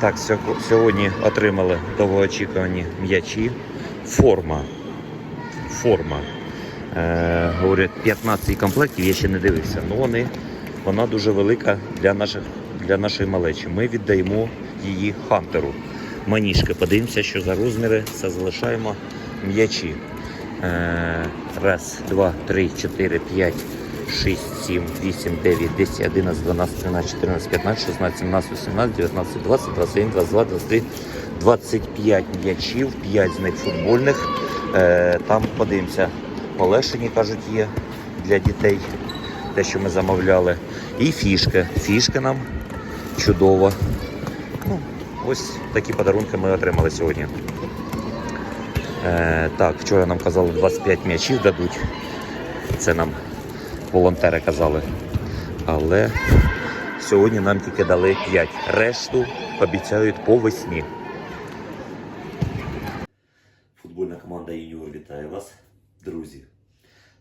Так, сьогодні отримали довгоочікувані м'ячі. Форма. Форма. Е, говорять, 15 комплектів, я ще не дивився. Ну вони, вона дуже велика для, наших, для нашої малечі. Ми віддаємо її хантеру. Маніжки, подивимося, що за розміри. Це залишаємо м'ячі. Е, раз, два, три, чотири, п'ять, шість, сім, вісім, дев'ять, десять, одинадцять, дванадцять, тринадцять, чотирнадцять, п'ятнадцять, шістнадцять, сімнадцять, вісімнадцять, дев'ятнадцять, двадцять, двадцять один, двадцять два, двадцять три, двадцять п'ять м'ячів, п'ять з них футбольних. Е, там подивимося, полешені, кажуть, є для дітей, те, що ми замовляли. І фішки. Фішки нам чудово. Ну, ось такі подарунки ми отримали сьогодні. Е, так, вчора нам казали 25 м'ячів дадуть. Це нам волонтери казали. Але сьогодні нам тільки дали 5. Решту обіцяють по весні. Футбольна команда Юніор вітає вас, друзі.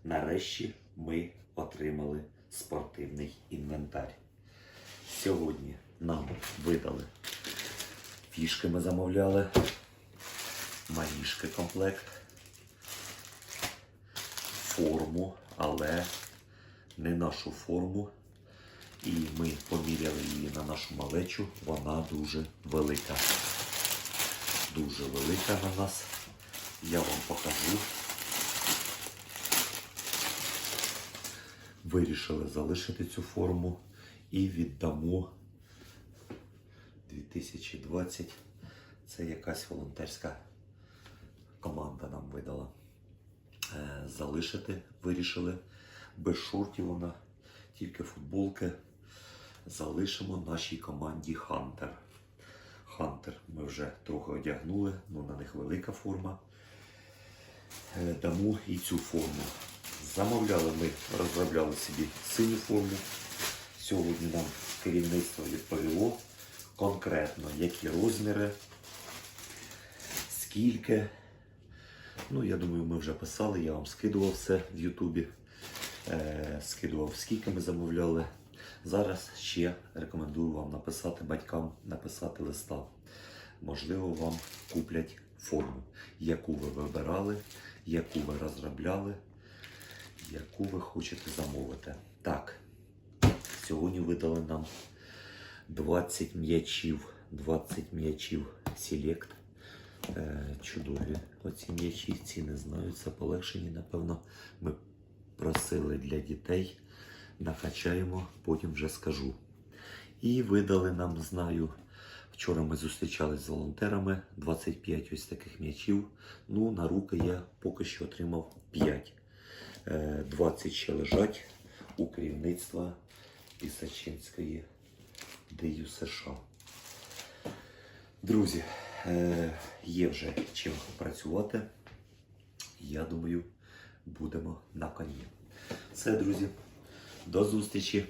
Нарешті ми отримали спортивний інвентар. Сьогодні нам видали фішки ми замовляли, маніжки комплект, форму, але не нашу форму. І ми поміряли її на нашу малечу. Вона дуже велика. Дуже велика на нас. Я вам покажу. Вирішили залишити цю форму і віддамо 2020. Це якась волонтерська команда нам видала. Е, Залишити вирішили. Без шортів вона, тільки футболки. Залишимо нашій команді Хантер. Хантер ми вже трохи одягнули, ну на них велика форма. Е, Дамо і цю форму. Замовляли ми, розробляли собі синю форму. Сьогодні нам керівництво відповіло конкретно, які розміри, скільки. Ну, я думаю, ми вже писали, я вам скидував все в Ютубі. Е, скидував, скільки ми замовляли. Зараз ще рекомендую вам написати батькам, написати листа. Можливо, вам куплять форму, яку ви вибирали, яку ви розробляли, яку ви хочете замовити. Так, сьогодні видали нам 20 м'ячів, 20 м'ячів Select. Е, чудові оці м'ячі, ці не знаю, це полегшені, напевно. Ми просили для дітей. Накачаємо, потім вже скажу. І видали нам, знаю, вчора ми зустрічались з волонтерами, 25 ось таких м'ячів. Ну, на руки я поки що отримав 5. Е, 20 ще лежать у керівництва Пісачинської ДЮ США. Друзі, е, є вже чим працювати. Я думаю, будемо на коні. Все, друзі, до зустрічі.